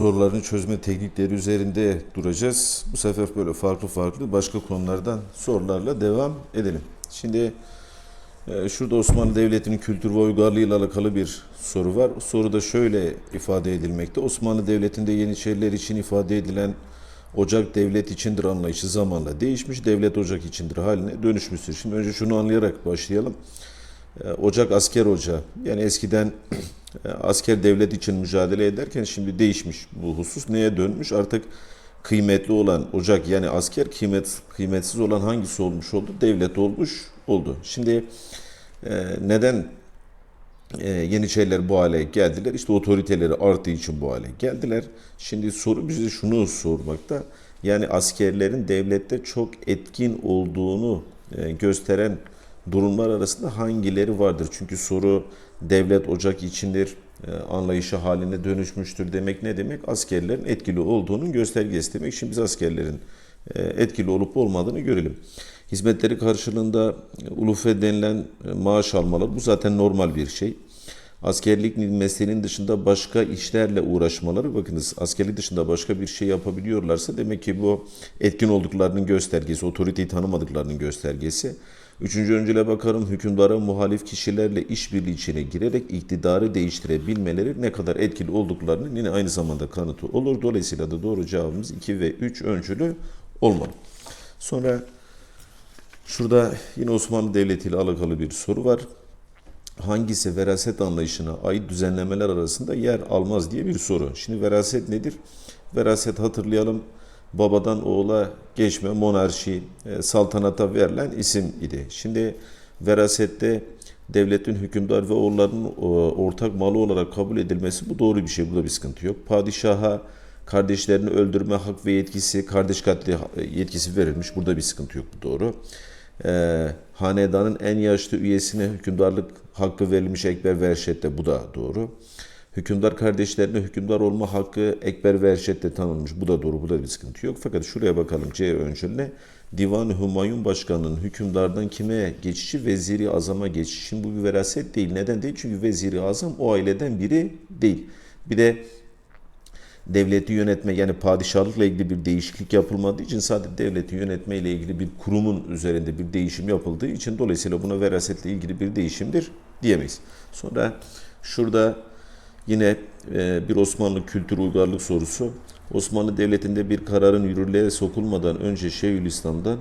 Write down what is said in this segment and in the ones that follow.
soruların çözme teknikleri üzerinde duracağız. Bu sefer böyle farklı farklı başka konulardan sorularla devam edelim. Şimdi e, şurada Osmanlı Devleti'nin kültür ve uygarlığı ile alakalı bir soru var. Soru da şöyle ifade edilmekte. Osmanlı Devleti'nde Yeniçeriler için ifade edilen ocak devlet içindir anlayışı zamanla değişmiş. Devlet ocak içindir haline dönüşmüştür. Şimdi önce şunu anlayarak başlayalım. E, Ocak asker ocağı. Yani eskiden asker devlet için mücadele ederken şimdi değişmiş bu husus. Neye dönmüş? Artık kıymetli olan ocak yani asker kıymet kıymetsiz olan hangisi olmuş oldu? Devlet olmuş oldu. Şimdi e, neden e, Yeniçeriler bu hale geldiler? İşte otoriteleri arttığı için bu hale geldiler. Şimdi soru bize şunu sormakta. Yani askerlerin devlette çok etkin olduğunu e, gösteren durumlar arasında hangileri vardır? Çünkü soru devlet ocak içindir e, anlayışı haline dönüşmüştür demek ne demek? Askerlerin etkili olduğunun göstergesi demek. Şimdi biz askerlerin e, etkili olup olmadığını görelim. Hizmetleri karşılığında e, ulufe denilen maaş almaları bu zaten normal bir şey. Askerlik mesleğinin dışında başka işlerle uğraşmaları bakınız askerlik dışında başka bir şey yapabiliyorlarsa demek ki bu etkin olduklarının göstergesi, otoriteyi tanımadıklarının göstergesi. Üçüncü öncüle bakarım hükümdara muhalif kişilerle işbirliği içine girerek iktidarı değiştirebilmeleri ne kadar etkili olduklarının yine aynı zamanda kanıtı olur. Dolayısıyla da doğru cevabımız 2 ve 3 öncülü olmalı. Sonra şurada yine Osmanlı Devleti ile alakalı bir soru var. Hangisi veraset anlayışına ait düzenlemeler arasında yer almaz diye bir soru. Şimdi veraset nedir? Veraset hatırlayalım babadan oğula geçme, monarşi, e, saltanata verilen isim idi. Şimdi verasette devletin hükümdar ve oğullarının e, ortak malı olarak kabul edilmesi bu doğru bir şey. Burada bir sıkıntı yok. Padişaha kardeşlerini öldürme hak ve yetkisi, kardeş katli yetkisi verilmiş. Burada bir sıkıntı yok. Bu doğru. E, hanedanın en yaşlı üyesine hükümdarlık hakkı verilmiş ekber ve erşette. Bu da doğru. Hükümdar kardeşlerine hükümdar olma hakkı ekber ve erşette tanınmış. Bu da doğru, bu da bir sıkıntı yok. Fakat şuraya bakalım C öncülüne. Divan-ı Humayun Başkanı'nın hükümdardan kime geçişi? Veziri Azam'a geçişi. Şimdi bu bir veraset değil. Neden değil? Çünkü Veziri Azam o aileden biri değil. Bir de devleti yönetme yani padişahlıkla ilgili bir değişiklik yapılmadığı için sadece devleti yönetme ile ilgili bir kurumun üzerinde bir değişim yapıldığı için dolayısıyla buna verasetle ilgili bir değişimdir diyemeyiz. Sonra şurada Yine e, bir Osmanlı kültür uygarlık sorusu. Osmanlı Devleti'nde bir kararın yürürlüğe sokulmadan önce Şeyhülislam'dan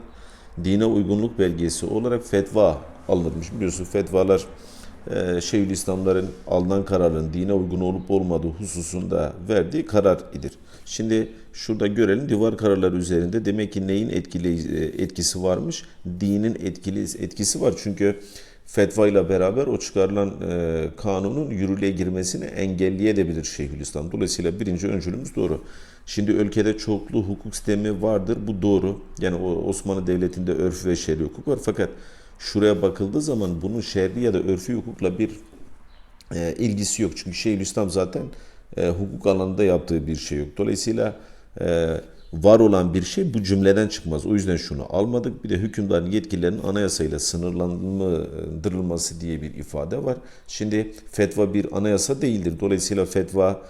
dine uygunluk belgesi olarak fetva alınmış. Biliyorsun fetvalar e, Şeyhülislamların alınan kararın dine uygun olup olmadığı hususunda verdiği karar idir. Şimdi şurada görelim divar kararları üzerinde demek ki neyin etkili e, etkisi varmış? Dinin etkili etkisi var. Çünkü fetva ile beraber o çıkarılan e, kanunun yürürlüğe girmesini engelleyebilir Şeyhülislam. Dolayısıyla birinci öncülümüz doğru. Şimdi ülkede çoklu hukuk sistemi vardır. Bu doğru. Yani o Osmanlı Devleti'nde örf ve şer'i hukuk var. Fakat şuraya bakıldığı zaman bunun şer'i ya da örfi hukukla bir e, ilgisi yok. Çünkü Şeyhülislam zaten e, hukuk alanında yaptığı bir şey yok. Dolayısıyla e, var olan bir şey bu cümleden çıkmaz. O yüzden şunu almadık. Bir de hükümdarın yetkilerinin anayasayla sınırlandırılması diye bir ifade var. Şimdi fetva bir anayasa değildir. Dolayısıyla fetva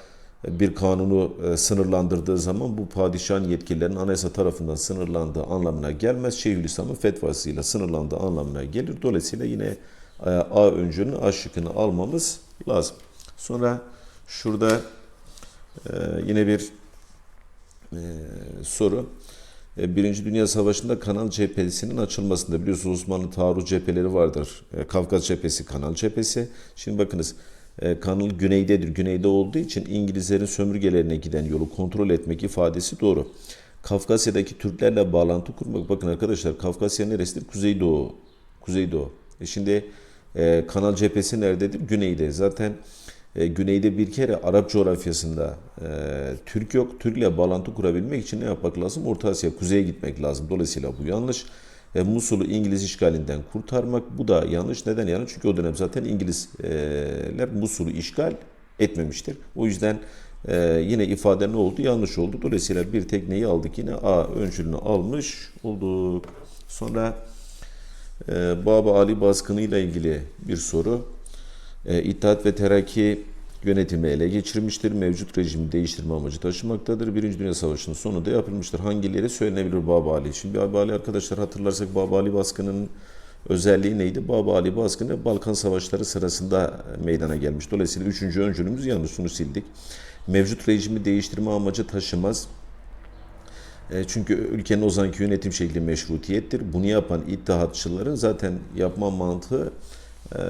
bir kanunu e, sınırlandırdığı zaman bu padişahın yetkilerinin anayasa tarafından sınırlandığı anlamına gelmez. Şeyhülislam'ın fetvasıyla sınırlandığı anlamına gelir. Dolayısıyla yine e, A öncülünü A şıkkını almamız lazım. Sonra şurada e, yine bir e, soru. E, Birinci Dünya Savaşı'nda Kanal cephesinin açılmasında biliyorsunuz Osmanlı taarruz cepheleri vardır. E, Kafkas cephesi, Kanal cephesi. Şimdi bakınız e, kanal güneydedir. Güneyde olduğu için İngilizlerin sömürgelerine giden yolu kontrol etmek ifadesi doğru. Kafkasya'daki Türklerle bağlantı kurmak. Bakın arkadaşlar Kafkasya neresidir? Kuzeydoğu. Kuzeydoğu. E şimdi e, kanal cephesi nerededir? Güneyde. Zaten e, güneyde bir kere Arap coğrafyasında e, Türk yok. Türk'le bağlantı kurabilmek için ne yapmak lazım? Orta Asya, kuzeye gitmek lazım. Dolayısıyla bu yanlış. E, Musul'u İngiliz işgalinden kurtarmak bu da yanlış. Neden yanlış? Çünkü o dönem zaten İngilizler Musul'u işgal etmemiştir. O yüzden e, yine ifade ne oldu? Yanlış oldu. Dolayısıyla bir tek neyi aldık? Yine A öncülünü almış olduk. Sonra e, Baba Ali baskını ile ilgili bir soru. E, İttihat ve Terakki yönetimi ele geçirmiştir. Mevcut rejimi değiştirme amacı taşımaktadır. Birinci Dünya Savaşı'nın sonunda yapılmıştır. Hangileri söylenebilir Babali için? Babali arkadaşlar hatırlarsak Babali baskının özelliği neydi? Babali baskını Balkan Savaşları sırasında meydana gelmiş. Dolayısıyla üçüncü öncülümüz yanlış. Şunu sildik. Mevcut rejimi değiştirme amacı taşımaz. E, Çünkü ülkenin o zamanki yönetim şekli meşrutiyettir. Bunu yapan ittihatçıların zaten yapma mantığı e,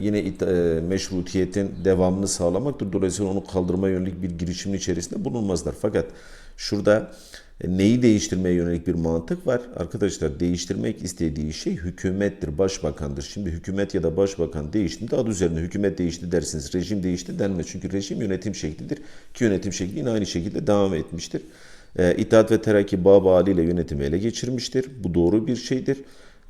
yine e, meşrutiyetin devamını sağlamaktır. Dolayısıyla onu kaldırma yönelik bir girişimin içerisinde bulunmazlar. Fakat şurada e, neyi değiştirmeye yönelik bir mantık var. Arkadaşlar değiştirmek istediği şey hükümettir, başbakandır. Şimdi hükümet ya da başbakan değiştiğinde adı üzerinde hükümet değişti dersiniz. Rejim değişti denmez. Çünkü rejim yönetim şeklidir. Ki yönetim şekli yine aynı şekilde devam etmiştir. E, İttihat ve Terakki Baba Ali ile yönetimi ele geçirmiştir. Bu doğru bir şeydir.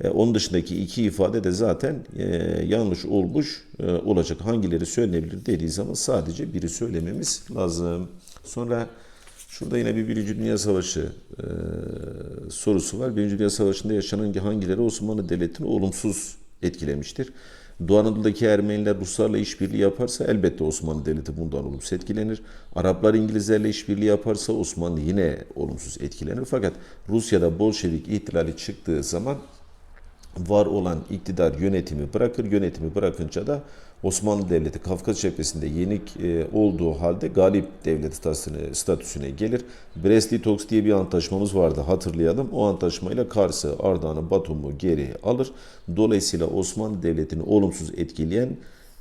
E, onun dışındaki iki ifade de zaten e, yanlış olmuş e, olacak. Hangileri söylenebilir dediği zaman sadece biri söylememiz lazım. Sonra şurada yine bir Birinci Dünya Savaşı e, sorusu var. Birinci Dünya Savaşı'nda yaşanan hangileri Osmanlı Devleti'ni olumsuz etkilemiştir? Doğu Anadolu'daki Ermeniler Ruslarla işbirliği yaparsa elbette Osmanlı Devleti bundan olumsuz etkilenir. Araplar İngilizlerle işbirliği yaparsa Osmanlı yine olumsuz etkilenir. Fakat Rusya'da Bolşevik ihtilali çıktığı zaman var olan iktidar yönetimi bırakır. Yönetimi bırakınca da Osmanlı Devleti Kafkas cephesinde yenik e, olduğu halde galip devlet statüsüne, gelir. Brest-Litovsk diye bir antlaşmamız vardı hatırlayalım. O antlaşmayla Kars'ı, Ardahan'ı, Batum'u geri alır. Dolayısıyla Osmanlı Devleti'ni olumsuz etkileyen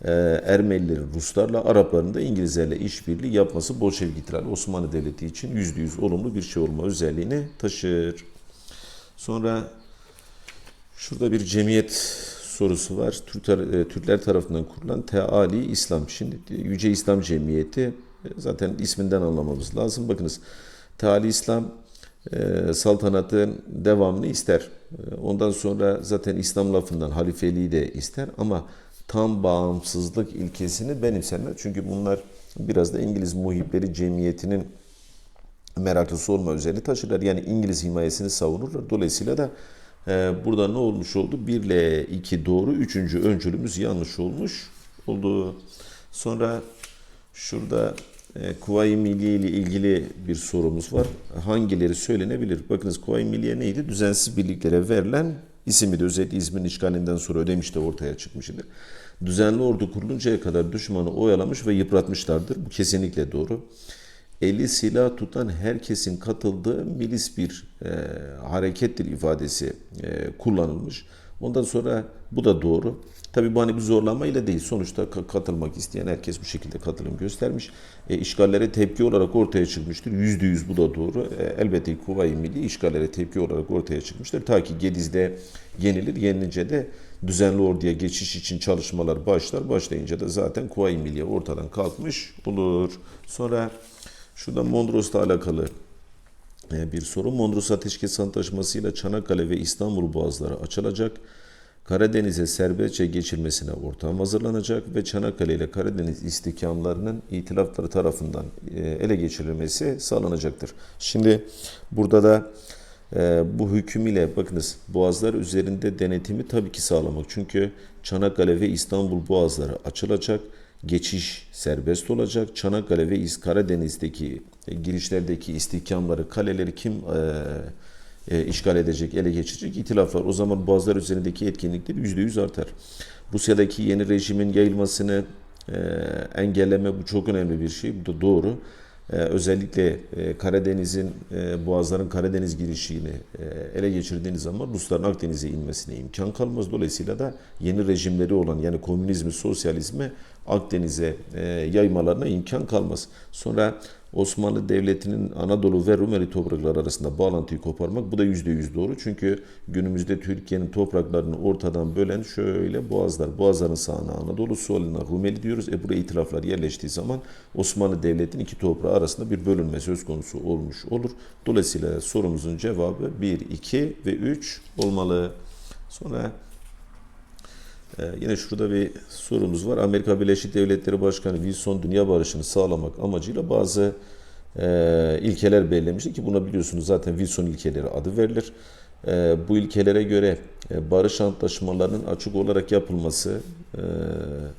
e, Ermenilerin Ruslarla, Arapların da İngilizlerle işbirliği yapması Bolşevik ihtilali Osmanlı Devleti için %100 olumlu bir şey olma özelliğini taşır. Sonra Şurada bir cemiyet sorusu var. E, Türkler tarafından kurulan Teali İslam. Şimdi e, Yüce İslam Cemiyeti e, zaten isminden anlamamız lazım. Bakınız Teali İslam saltanatın devamını ister. Ondan sonra zaten İslam lafından halifeliği de ister ama tam bağımsızlık ilkesini benimsemez. Çünkü bunlar biraz da İngiliz muhipleri cemiyetinin meraklısı olma özelliği taşırlar. Yani İngiliz himayesini savunurlar. Dolayısıyla da burada ne olmuş oldu? 1 ile 2 doğru. Üçüncü öncülümüz yanlış olmuş oldu. Sonra şurada e, Kuvayi Milliye ile ilgili bir sorumuz var. Hangileri söylenebilir? Bakınız Kuvayi Milliye neydi? Düzensiz birliklere verilen ismi de özellikle İzmir'in işgalinden sonra ödemiş de ortaya çıkmıştır. Düzenli ordu kuruluncaya kadar düşmanı oyalamış ve yıpratmışlardır. Bu kesinlikle doğru eli silah tutan herkesin katıldığı milis bir e, harekettir ifadesi e, kullanılmış. Ondan sonra bu da doğru. Tabi bu hani bir zorlamayla değil. Sonuçta ka- katılmak isteyen herkes bu şekilde katılım göstermiş. E, işgallere tepki olarak ortaya çıkmıştır. Yüzde yüz bu da doğru. E, elbette Kuvayi Milli işgallere tepki olarak ortaya çıkmıştır. Ta ki Gediz'de yenilir. Yenilince de düzenli orduya geçiş için çalışmalar başlar. Başlayınca da zaten Kuvayi Milliye ortadan kalkmış olur. Sonra Şurada Mondros'la alakalı e, bir soru. Mondros Ateşkes Antlaşması'yla Çanakkale ve İstanbul boğazları açılacak. Karadeniz'e serbestçe geçilmesine ortam hazırlanacak ve Çanakkale ile Karadeniz istikamlarının itilafları tarafından e, ele geçirilmesi sağlanacaktır. Şimdi burada da e, bu hüküm ile bakınız boğazlar üzerinde denetimi tabii ki sağlamak. Çünkü Çanakkale ve İstanbul boğazları açılacak geçiş serbest olacak. Çanakkale ve İz Karadeniz'deki e, girişlerdeki istihkamları, kaleleri kim e, e, işgal edecek, ele geçirecek? İtilaflar. O zaman boğazlar üzerindeki etkinlikleri %100 artar. Rusya'daki yeni rejimin yayılmasını e, engelleme bu çok önemli bir şey. Bu da doğru. Ee, özellikle e, Karadeniz'in, e, Boğazların Karadeniz girişini e, ele geçirdiğiniz zaman Rusların Akdeniz'e inmesine imkan kalmaz. Dolayısıyla da yeni rejimleri olan yani komünizmi, sosyalizmi Akdeniz'e e, yaymalarına imkan kalmaz. Sonra Osmanlı Devleti'nin Anadolu ve Rumeli toprakları arasında bağlantıyı koparmak bu da yüzde yüz doğru. Çünkü günümüzde Türkiye'nin topraklarını ortadan bölen şöyle boğazlar. Boğazların sağına Anadolu, soluna Rumeli diyoruz. E buraya itilaflar yerleştiği zaman Osmanlı Devleti'nin iki toprağı arasında bir bölünme söz konusu olmuş olur. Dolayısıyla sorumuzun cevabı 1, 2 ve 3 olmalı. Sonra ee, yine şurada bir sorumuz var. Amerika Birleşik Devletleri Başkanı Wilson dünya barışını sağlamak amacıyla bazı e, ilkeler belirlemişti ki buna biliyorsunuz zaten Wilson ilkeleri adı verilir. E, bu ilkelere göre e, barış antlaşmalarının açık olarak yapılması.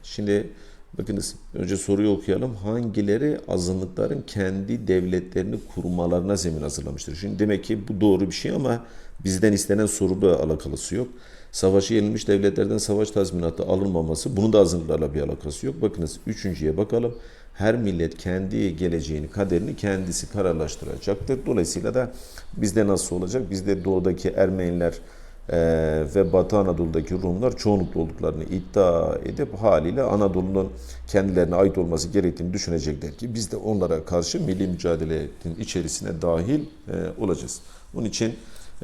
Şimdi Bakınız önce soruyu okuyalım. Hangileri azınlıkların kendi devletlerini kurmalarına zemin hazırlamıştır? Şimdi demek ki bu doğru bir şey ama bizden istenen soruyla alakası yok. Savaşı yenilmiş devletlerden savaş tazminatı alınmaması bunun da azınlıklarla bir alakası yok. Bakınız üçüncüye bakalım. Her millet kendi geleceğini, kaderini kendisi kararlaştıracaktır. Dolayısıyla da bizde nasıl olacak? Bizde doğudaki Ermeniler e, ve Batı Anadolu'daki Rumlar çoğunlukla olduklarını iddia edip haliyle Anadolu'nun kendilerine ait olması gerektiğini düşünecekler ki biz de onlara karşı milli mücadelenin içerisine dahil e, olacağız. Bunun için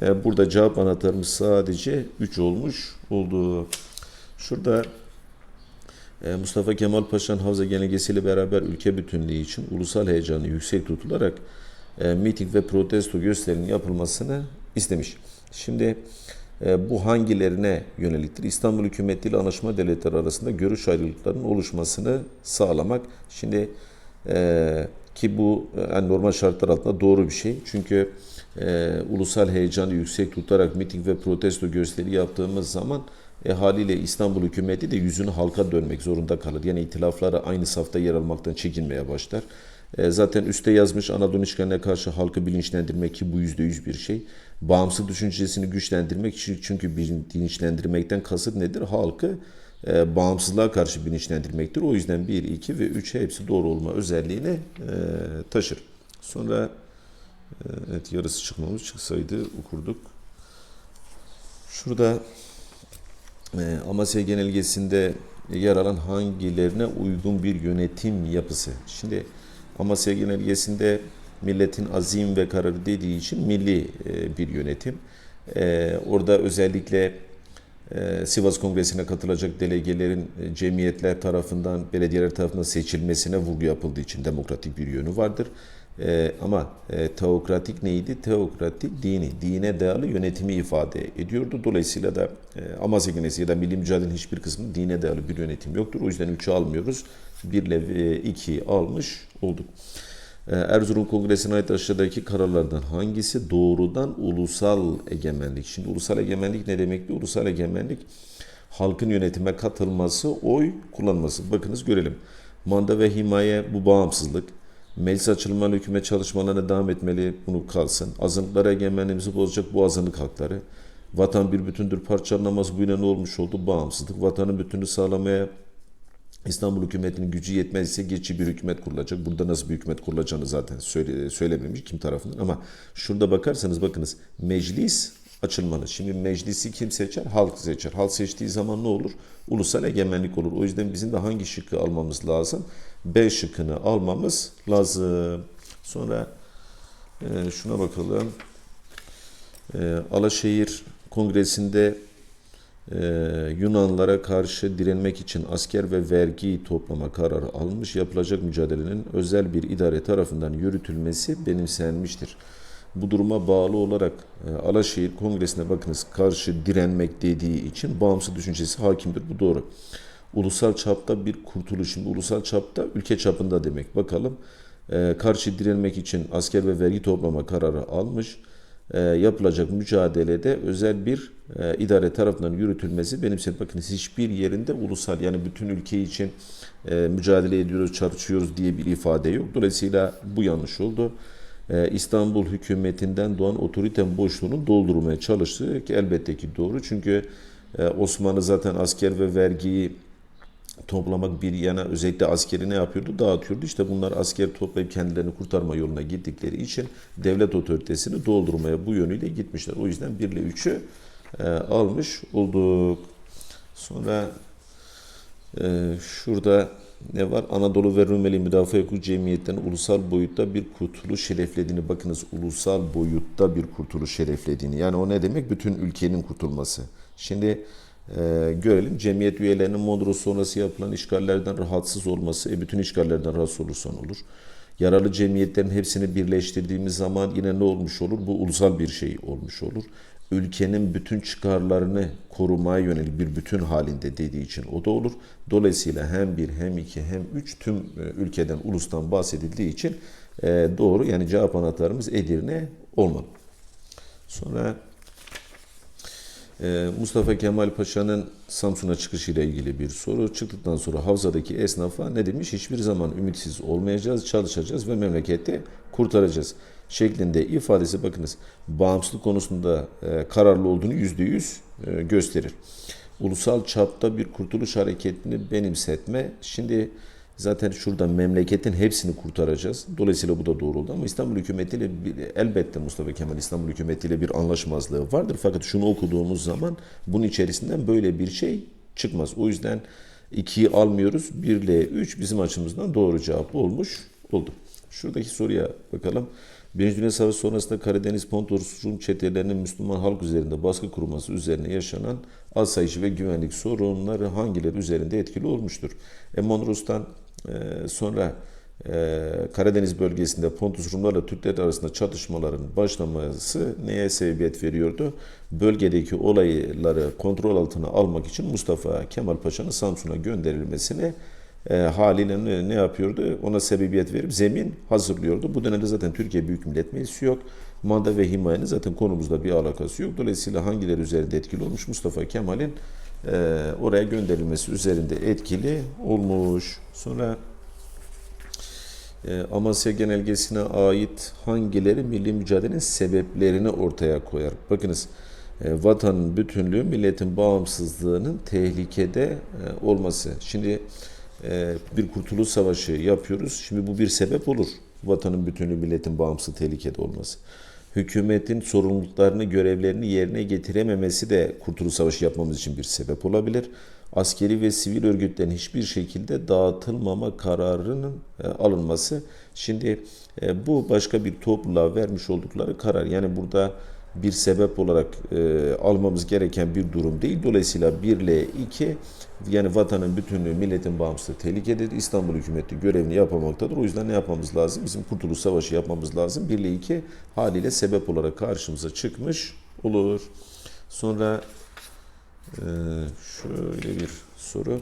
burada cevap anahtarımız sadece 3 olmuş oldu. Şurada e, Mustafa Kemal Paşa'nın Havza Genelgesiyle beraber ülke bütünlüğü için ulusal heyecanı yüksek tutularak e, miting ve protesto gösterinin yapılmasını istemiş. Şimdi e, bu hangilerine yöneliktir? İstanbul hükümetiyle anlaşma devletleri arasında görüş ayrılıklarının oluşmasını sağlamak. Şimdi e, ki bu e, yani normal şartlar altında doğru bir şey. Çünkü e, ulusal heyecanı yüksek tutarak miting ve protesto gösteri yaptığımız zaman e, haliyle İstanbul hükümeti de yüzünü halka dönmek zorunda kalır. Yani itilaflara aynı safta yer almaktan çekinmeye başlar. E, zaten üste yazmış Anadolu işgaline karşı halkı bilinçlendirmek ki bu yüzde yüz bir şey. Bağımsız düşüncesini güçlendirmek çünkü bilinçlendirmekten kasıt nedir? Halkı e, bağımsızlığa karşı bilinçlendirmektir. O yüzden 1, 2 ve 3 hepsi doğru olma özelliğini e, taşır. Sonra evet yarısı çıkmamış çıksaydı okurduk. Şurada e, Amasya Genelgesi'nde yer alan hangilerine uygun bir yönetim yapısı? Şimdi Amasya Genelgesi'nde milletin azim ve kararı dediği için milli e, bir yönetim. E, orada özellikle Sivas Kongresi'ne katılacak delegelerin cemiyetler tarafından, belediyeler tarafından seçilmesine vurgu yapıldığı için demokratik bir yönü vardır. E, ama e, teokratik neydi? Teokratik dini, dine dayalı yönetimi ifade ediyordu. Dolayısıyla da e, Amasya Genesi ya da Milli Mücadele'nin hiçbir kısmında dine dayalı bir yönetim yoktur. O yüzden 3'ü almıyoruz. 1 ile 2'yi almış olduk. E, Erzurum Kongresi'ne ait aşağıdaki kararlardan hangisi doğrudan ulusal egemenlik? Şimdi ulusal egemenlik ne demekti? Ulusal egemenlik halkın yönetime katılması, oy kullanması. Bakınız görelim. Manda ve himaye bu bağımsızlık. Meclis açılmalı hükümet çalışmalarına devam etmeli bunu kalsın. Azınlıklara egemenliğimizi bozacak bu azınlık hakları. Vatan bir bütündür parçalanamaz bu yine ne olmuş oldu? Bağımsızlık. Vatanın bütünlüğü sağlamaya İstanbul hükümetinin gücü yetmez ise geçici bir hükümet kurulacak. Burada nasıl bir hükümet kurulacağını zaten söyle, söylememiş kim tarafından. Ama şurada bakarsanız bakınız meclis açılmalı. Şimdi meclisi kim seçer? Halk seçer. Halk seçtiği zaman ne olur? Ulusal egemenlik olur. O yüzden bizim de hangi şıkkı almamız lazım? B şıkkını almamız lazım. Sonra e, şuna bakalım. E, Alaşehir Kongresi'nde ee, Yunanlara karşı direnmek için asker ve vergi toplama kararı almış, yapılacak mücadelenin özel bir idare tarafından yürütülmesi benimsenmiştir. Bu duruma bağlı olarak e, Alaşehir Kongresi'ne bakınız karşı direnmek dediği için bağımsız düşüncesi hakimdir. Bu doğru. Ulusal çapta bir kurtuluş. Şimdi ulusal çapta ülke çapında demek. Bakalım e, karşı direnmek için asker ve vergi toplama kararı almış e, yapılacak mücadelede özel bir e, idare tarafından yürütülmesi benimsenip bakın hiçbir yerinde ulusal yani bütün ülke için e, mücadele ediyoruz, çarpışıyoruz diye bir ifade yok. Dolayısıyla bu yanlış oldu. E, İstanbul hükümetinden doğan otorite boşluğunu doldurmaya çalıştı ki elbette ki doğru. Çünkü e, Osmanlı zaten asker ve vergiyi toplamak bir yana özellikle askeri ne yapıyordu? Dağıtıyordu. İşte bunlar asker toplayıp kendilerini kurtarma yoluna gittikleri için devlet otoritesini doldurmaya bu yönüyle gitmişler. O yüzden 1 ile 3'ü e, almış olduk. Sonra e, şurada ne var? Anadolu ve Rumeli Müdafaa Hukuku Cemiyeti'nin ulusal boyutta bir kurtuluş şereflediğini bakınız ulusal boyutta bir kurtuluş şereflediğini. Yani o ne demek? Bütün ülkenin kurtulması. Şimdi e, görelim cemiyet üyelerinin Mondros sonrası yapılan işgallerden rahatsız olması, e, bütün işgallerden rahatsız olursan olur. Yaralı cemiyetlerin hepsini birleştirdiğimiz zaman yine ne olmuş olur? Bu ulusal bir şey olmuş olur. Ülkenin bütün çıkarlarını korumaya yönelik bir bütün halinde dediği için o da olur. Dolayısıyla hem bir hem iki hem üç tüm e, ülkeden, ulustan bahsedildiği için e, doğru yani cevap anahtarımız Edirne olmalı. Sonra Ee, Mustafa Kemal Paşa'nın Samsun'a çıkışıyla ilgili bir soru. Çıktıktan sonra havzadaki esnafa ne demiş? Hiçbir zaman ümitsiz olmayacağız, çalışacağız ve memleketi kurtaracağız şeklinde ifadesi bakınız bağımsızlık konusunda e, kararlı olduğunu yüzde yüz e, gösterir. Ulusal çapta bir kurtuluş hareketini benimsetme. Şimdi zaten şurada memleketin hepsini kurtaracağız. Dolayısıyla bu da doğru oldu ama İstanbul hükümetiyle elbette Mustafa Kemal İstanbul hükümetiyle bir anlaşmazlığı vardır. Fakat şunu okuduğumuz zaman bunun içerisinden böyle bir şey çıkmaz. O yüzden 2'yi almıyoruz. 1 ile 3 bizim açımızdan doğru cevap olmuş oldu. Şuradaki soruya bakalım. Birinci Dünya Savaşı sonrasında Karadeniz Pontos Rum çetelerinin Müslüman halk üzerinde baskı kurması üzerine yaşanan asayişi ve güvenlik sorunları hangileri üzerinde etkili olmuştur? E, Mondros'tan e, sonra e, Karadeniz bölgesinde Pontus Rumlarla Türkler arasında çatışmaların başlaması neye sebebiyet veriyordu? Bölgedeki olayları kontrol altına almak için Mustafa Kemal Paşa'nın Samsun'a gönderilmesine e, haliyle ne, ne yapıyordu? Ona sebebiyet verip zemin hazırlıyordu. Bu dönemde zaten Türkiye Büyük Millet Meclisi yok. Manda ve himayenin zaten konumuzda bir alakası yok. Dolayısıyla hangileri üzerinde etkili olmuş? Mustafa Kemal'in e, oraya gönderilmesi üzerinde etkili olmuş. Sonra e, Amasya Genelgesi'ne ait hangileri milli mücadelenin sebeplerini ortaya koyar? Bakınız e, vatanın bütünlüğü, milletin bağımsızlığının tehlikede e, olması. Şimdi bir kurtuluş savaşı yapıyoruz. Şimdi bu bir sebep olur. Vatanın bütünlüğü, milletin bağımsız tehlikede olması. Hükümetin sorumluluklarını, görevlerini yerine getirememesi de kurtuluş savaşı yapmamız için bir sebep olabilir. Askeri ve sivil örgütlerin hiçbir şekilde dağıtılmama kararının e, alınması. Şimdi e, bu başka bir topluluğa vermiş oldukları karar. Yani burada bir sebep olarak e, almamız gereken bir durum değil. Dolayısıyla 1 ile 2 yani vatanın bütünlüğü, milletin bağımsızlığı tehlikededir. İstanbul hükümeti görevini yapamaktadır. O yüzden ne yapmamız lazım? Bizim Kurtuluş Savaşı yapmamız lazım. 1 ile 2 haliyle sebep olarak karşımıza çıkmış olur. Sonra e, şöyle bir soru.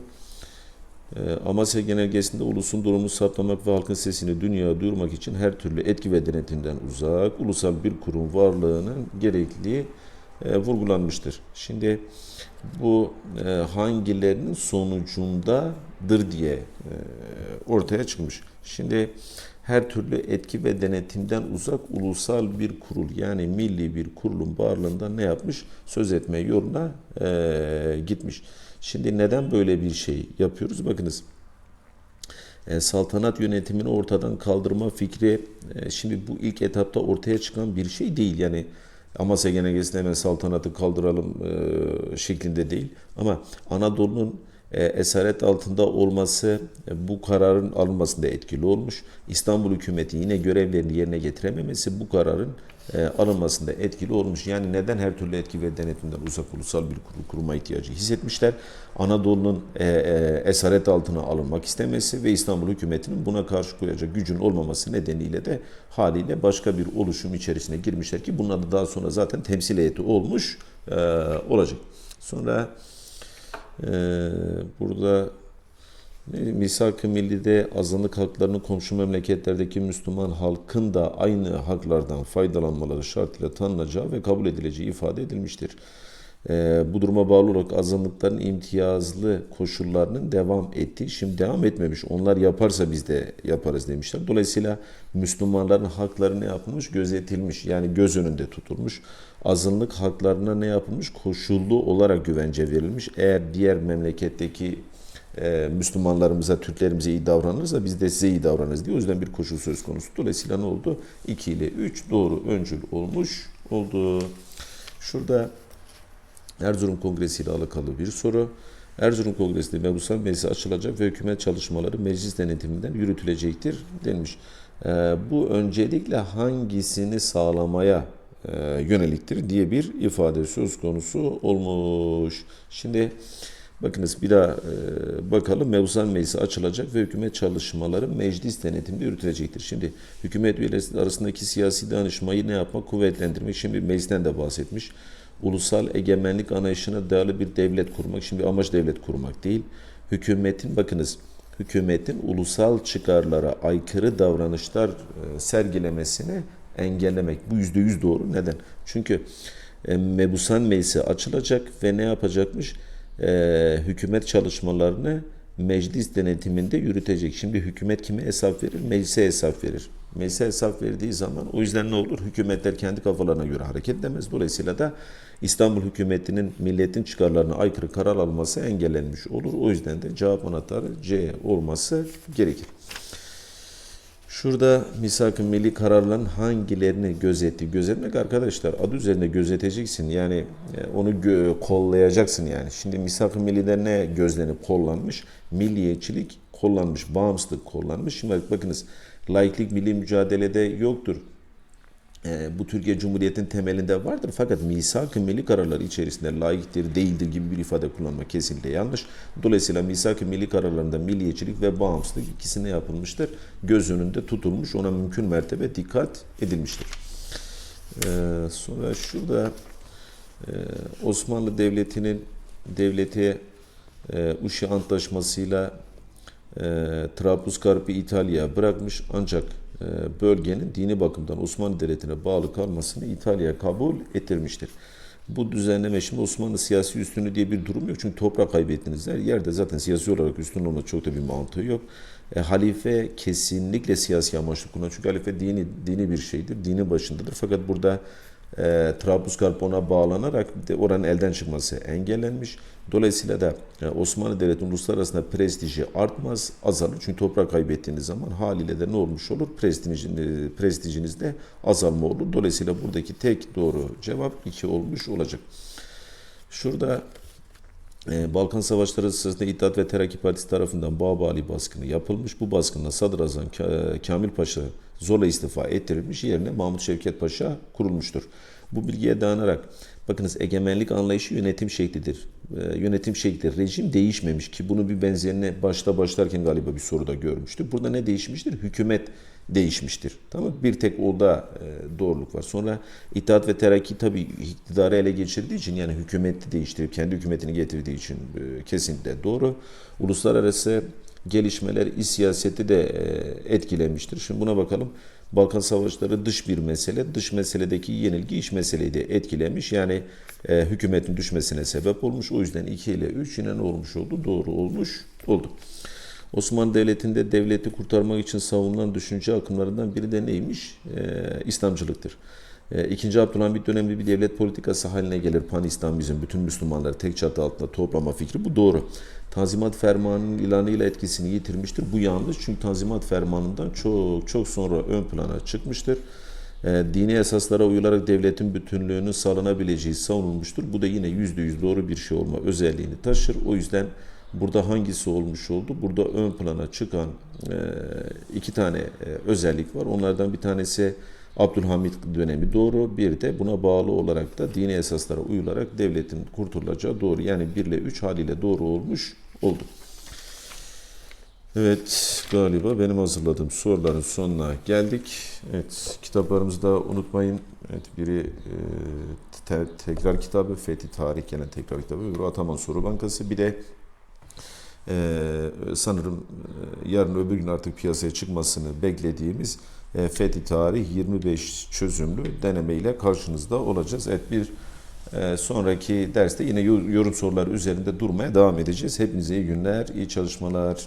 E, Amasya Genelgesi'nde ulusun durumunu saptamak ve halkın sesini dünyaya duyurmak için her türlü etki ve denetimden uzak, ulusal bir kurum varlığının gerekliliği e, vurgulanmıştır. Şimdi bu e, hangilerinin sonucundadır diye e, ortaya çıkmış. Şimdi her türlü etki ve denetimden uzak ulusal bir kurul yani milli bir kurulun varlığından ne yapmış? Söz etme yoluna e, gitmiş. Şimdi neden böyle bir şey yapıyoruz? Bakınız e, saltanat yönetimini ortadan kaldırma fikri e, şimdi bu ilk etapta ortaya çıkan bir şey değil. Yani Amasya Genelgesi'nde hemen saltanatı kaldıralım e, şeklinde değil. Ama Anadolu'nun esaret altında olması bu kararın alınmasında etkili olmuş. İstanbul hükümeti yine görevlerini yerine getirememesi bu kararın e, alınmasında etkili olmuş. Yani neden her türlü etki ve denetimden uzak ulusal bir kurul kurma ihtiyacı hissetmişler? Anadolu'nun e, e, esaret altına alınmak istemesi ve İstanbul hükümetinin buna karşı koyacak gücün olmaması nedeniyle de haliyle başka bir oluşum içerisine girmişler ki bunlar da daha sonra zaten temsil heyeti olmuş olacak. Sonra burada Misak-ı Milli'de azınlık haklarını komşu memleketlerdeki Müslüman halkın da aynı haklardan faydalanmaları şartıyla tanınacağı ve kabul edileceği ifade edilmiştir. Ee, bu duruma bağlı olarak azınlıkların imtiyazlı koşullarının devam ettiği, şimdi devam etmemiş. Onlar yaparsa biz de yaparız demişler. Dolayısıyla Müslümanların hakları ne yapılmış? Gözetilmiş. Yani göz önünde tutulmuş. Azınlık haklarına ne yapılmış? Koşullu olarak güvence verilmiş. Eğer diğer memleketteki e, Müslümanlarımıza, Türklerimize iyi davranırsa biz de size iyi davranırız diye. O yüzden bir koşul söz konusu. Dolayısıyla ne oldu? 2 ile 3 doğru öncül olmuş oldu. Şurada Erzurum Kongresi ile alakalı bir soru. Erzurum Kongresi'nde Mebusal Meclisi açılacak ve hükümet çalışmaları meclis denetiminden yürütülecektir denmiş. Ee, bu öncelikle hangisini sağlamaya e, yöneliktir diye bir ifade söz konusu olmuş. Şimdi bakınız bir daha e, bakalım. Mebusal Meclisi açılacak ve hükümet çalışmaları meclis denetiminde yürütülecektir. Şimdi hükümet üyeleri arasındaki siyasi danışmayı ne yapmak? Kuvvetlendirmek. Şimdi meclisten de bahsetmiş ulusal egemenlik anlayışına dayalı bir devlet kurmak. Şimdi amaç devlet kurmak değil. Hükümetin bakınız hükümetin ulusal çıkarlara aykırı davranışlar e, sergilemesini engellemek. Bu yüzde yüz doğru. Neden? Çünkü e, Mebusan Meclisi açılacak ve ne yapacakmış? E, hükümet çalışmalarını meclis denetiminde yürütecek. Şimdi hükümet kime hesap verir? Meclise hesap verir. Meclise hesap verdiği zaman o yüzden ne olur? Hükümetler kendi kafalarına göre hareket edemez. Dolayısıyla da İstanbul hükümetinin milletin çıkarlarına aykırı karar alması engellenmiş olur. O yüzden de cevap anahtarı C olması gerekir. Şurada misak-ı milli kararların hangilerini gözetti? Gözetmek arkadaşlar adı üzerinde gözeteceksin. Yani e, onu gö- kollayacaksın yani. Şimdi misak-ı millide ne gözlenip kollanmış? Milliyetçilik kollanmış, bağımsızlık kollanmış. Şimdi bak- bakınız laiklik milli mücadelede yoktur. E, bu Türkiye Cumhuriyeti'nin temelinde vardır. Fakat misak-ı milli kararlar içerisinde layıktır, değildir gibi bir ifade kullanmak kesinlikle yanlış. Dolayısıyla misak-ı milli kararlarında milliyetçilik ve bağımsızlık ikisine yapılmıştır. Göz önünde tutulmuş, ona mümkün mertebe dikkat edilmiştir. E, sonra şurada e, Osmanlı Devleti'nin devleti e, Uşi Antlaşması'yla e, Trablusgarp'ı İtalya'ya bırakmış ancak e, bölgenin dini bakımdan Osmanlı Devleti'ne bağlı kalmasını İtalya kabul ettirmiştir. Bu düzenleme şimdi Osmanlı siyasi üstünlüğü diye bir durum yok. Çünkü toprak kaybettiniz her yerde zaten siyasi olarak üstün olma çok da bir mantığı yok. E, halife kesinlikle siyasi amaçlı kullanıyor. Çünkü halife dini, dini bir şeydir. Dini başındadır. Fakat burada e, Trablusgarp ona bağlanarak oranın elden çıkması engellenmiş. Dolayısıyla da e, Osmanlı Devleti'nin uluslararası prestiji artmaz, azalır. Çünkü toprak kaybettiğiniz zaman haliyle de ne olmuş olur? Prestijiniz, prestijinizde azalma olur. Dolayısıyla buradaki tek doğru cevap 2 olmuş olacak. Şurada e, Balkan Savaşları sırasında İttihat ve Terakki Partisi tarafından Babali baskını yapılmış. Bu baskında Sadrazam Ka- Kamil Paşa zorla istifa ettirilmiş. Yerine Mahmut Şevket Paşa kurulmuştur. Bu bilgiye dayanarak bakınız egemenlik anlayışı yönetim şeklidir. E, yönetim şekli rejim değişmemiş ki bunu bir benzerini başta başlarken galiba bir soruda görmüştük. Burada ne değişmiştir? Hükümet değişmiştir. Tamam? Bir tek orada e, doğruluk var. Sonra İttihat ve Terakki tabii iktidarı ele geçirdiği için yani hükümeti değiştirip kendi hükümetini getirdiği için e, kesinlikle doğru. Uluslararası gelişmeler siyaseti de e, etkilemiştir. Şimdi buna bakalım. Balkan Savaşları dış bir mesele. Dış meseledeki yenilgi iç meseleyi de etkilemiş. Yani e, hükümetin düşmesine sebep olmuş. O yüzden 2 ile 3 yine ne olmuş oldu? Doğru olmuş oldu. Osmanlı Devleti'nde devleti kurtarmak için savunulan düşünce akımlarından biri de neymiş? Ee, İslamcılıktır. Ee, İkinci Abdülhamit dönemli bir devlet politikası haline gelir pan-İslamizm, bütün Müslümanları tek çatı altında toplama fikri. Bu doğru. Tanzimat Fermanı'nın ilanıyla etkisini yitirmiştir. Bu yanlış çünkü Tanzimat Fermanı'ndan çok çok sonra ön plana çıkmıştır. Ee, dini esaslara uyularak devletin bütünlüğünün sağlanabileceği savunulmuştur. Bu da yine yüzde yüz doğru bir şey olma özelliğini taşır. O yüzden Burada hangisi olmuş oldu? Burada ön plana çıkan e, iki tane e, özellik var. Onlardan bir tanesi Abdülhamit dönemi doğru. Bir de buna bağlı olarak da dini esaslara uyularak devletin kurtulacağı doğru. Yani 1 ile 3 haliyle doğru olmuş oldu. Evet galiba benim hazırladığım soruların sonuna geldik. Evet kitaplarımızı da unutmayın. Evet biri e, te- tekrar kitabı Fethi Tarih gelen tekrar kitabı. Öbürü Ataman Soru Bankası. Bir de ee, sanırım e, yarın öbür gün artık piyasaya çıkmasını beklediğimiz e, Fethi Tarih 25 çözümlü denemeyle karşınızda olacağız. Evet bir e, sonraki derste yine yor- yorum soruları üzerinde durmaya devam edeceğiz. Hepinize iyi günler, iyi çalışmalar.